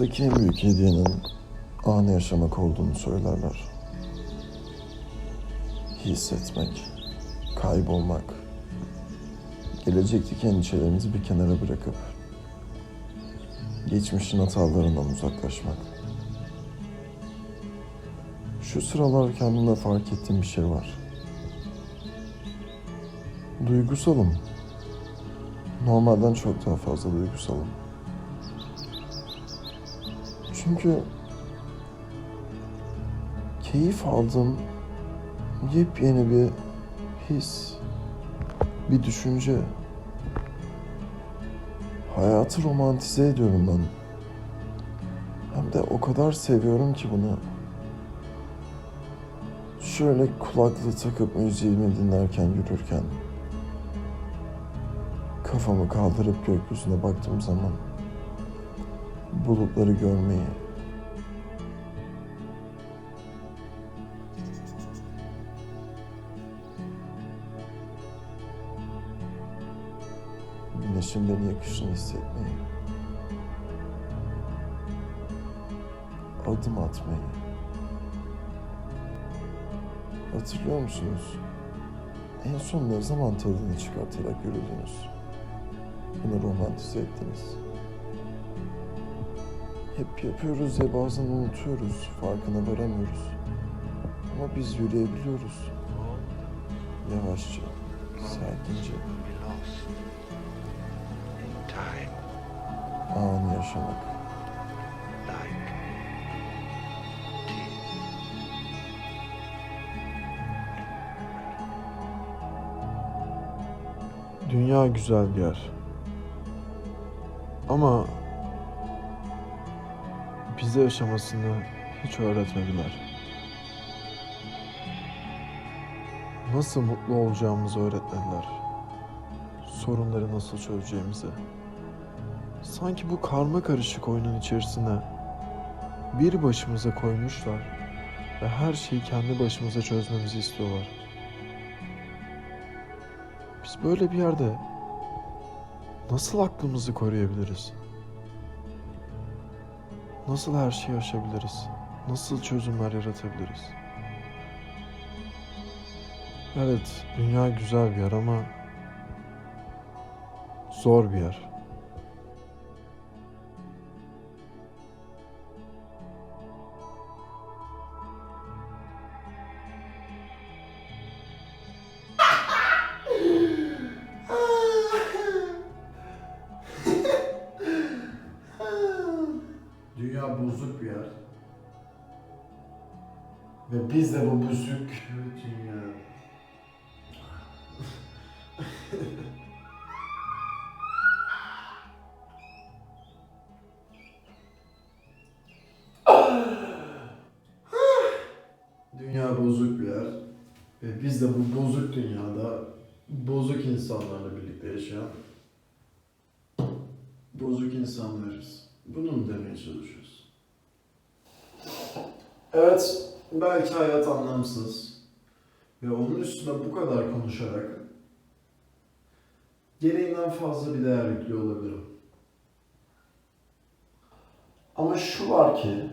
Hayattaki en büyük hediyenin anı yaşamak olduğunu söylerler. Hissetmek, kaybolmak, gelecekteki endişelerimizi bir kenara bırakıp geçmişin hatalarından uzaklaşmak. Şu sıralar kendimde fark ettiğim bir şey var. Duygusalım. Normalden çok daha fazla duygusalım. Çünkü keyif aldığım yepyeni bir his, bir düşünce. Hayatı romantize ediyorum ben. Hem de o kadar seviyorum ki bunu. Şöyle kulaklığı takıp müziğimi dinlerken yürürken kafamı kaldırıp gökyüzüne baktığım zaman bulutları görmeyi güneşin beni yakışını hissetmeyi adım atmayı hatırlıyor musunuz? En son ne zaman tadını çıkartarak yürüdünüz? Bunu romantize ettiniz. Hep yapıyoruz ya bazen unutuyoruz, farkına varamıyoruz. Ama biz yürüyebiliyoruz. Yavaşça, sakince, anı yaşamak. Dünya güzel bir yer. Ama bize yaşamasını hiç öğretmediler. Nasıl mutlu olacağımızı öğretmediler. Sorunları nasıl çözeceğimizi. Sanki bu karma karışık oyunun içerisine bir başımıza koymuşlar ve her şeyi kendi başımıza çözmemizi istiyorlar. Biz böyle bir yerde nasıl aklımızı koruyabiliriz? Nasıl her şeyi aşabiliriz? Nasıl çözümler yaratabiliriz? Evet, dünya güzel bir yer ama zor bir yer. Ve biz de bu bozuk dünya. Dünya bozuk bir yer. Ve biz de bu bozuk dünyada bozuk insanlarla birlikte yaşayan bozuk insanlarız. Bunu mu demeye çalışıyoruz? Evet, belki hayat anlamsız ve onun üstüne bu kadar konuşarak gereğinden fazla bir değer yüklüyor olabilirim. Ama şu var ki,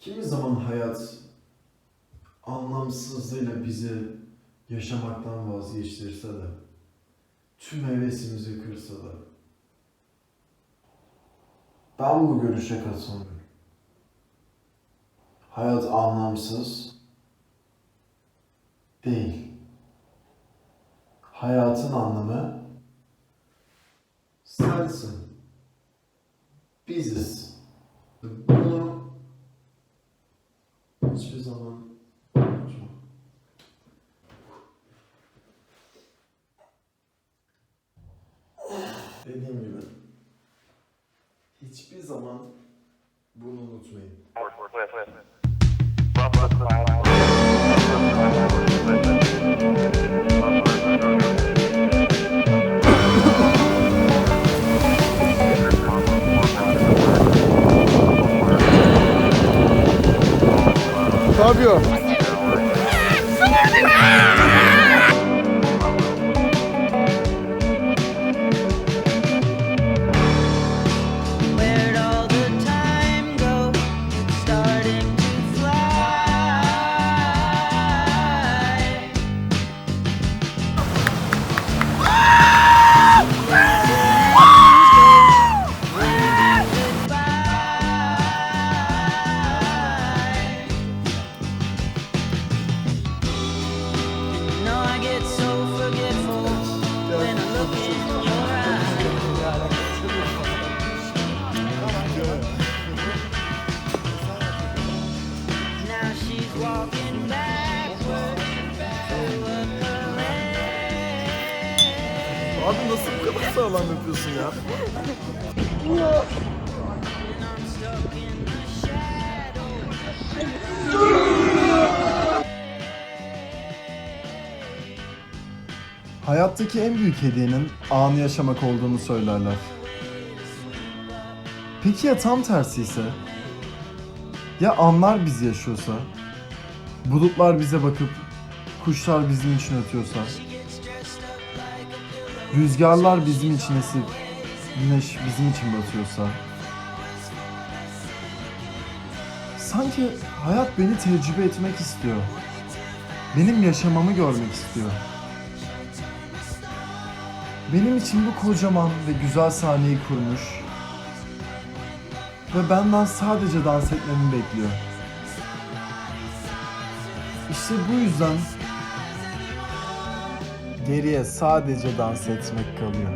kimi zaman hayat anlamsızlığıyla bizi yaşamaktan vazgeçtirse de, tüm hevesimizi kırsa da, ben bu görüşe katılmıyorum. Hayat anlamsız değil. Hayatın anlamı sensin. Biziz. Bunu hiçbir zaman unutma. Dediğim gibi sağlam yapıyorsun ya. Hayattaki en büyük hediyenin anı yaşamak olduğunu söylerler. Peki ya tam tersi ise? Ya anlar bizi yaşıyorsa? Bulutlar bize bakıp kuşlar bizim için ötüyorsa? Rüzgarlar bizim için esip güneş bizim için batıyorsa? Sanki hayat beni tecrübe etmek istiyor. Benim yaşamamı görmek istiyor. Benim için bu kocaman ve güzel sahneyi kurmuş ve benden sadece dans etmemi bekliyor. İşte bu yüzden geriye sadece dans etmek kalıyor.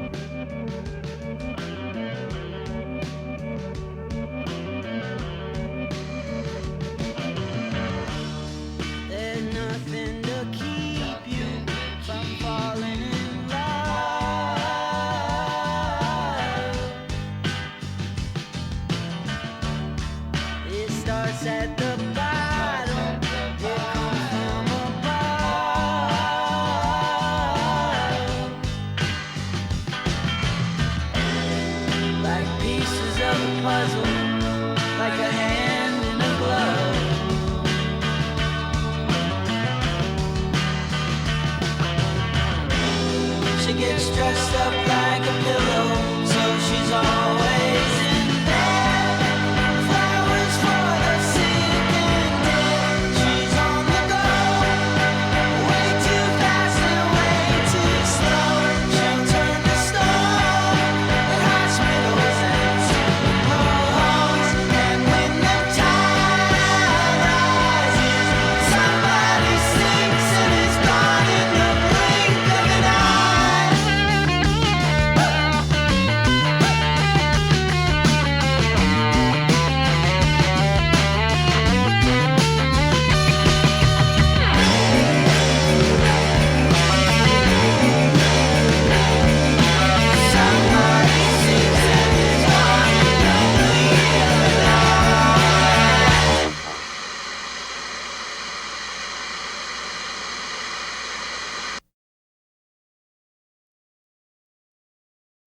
Gets dressed up like a pillow, so she's all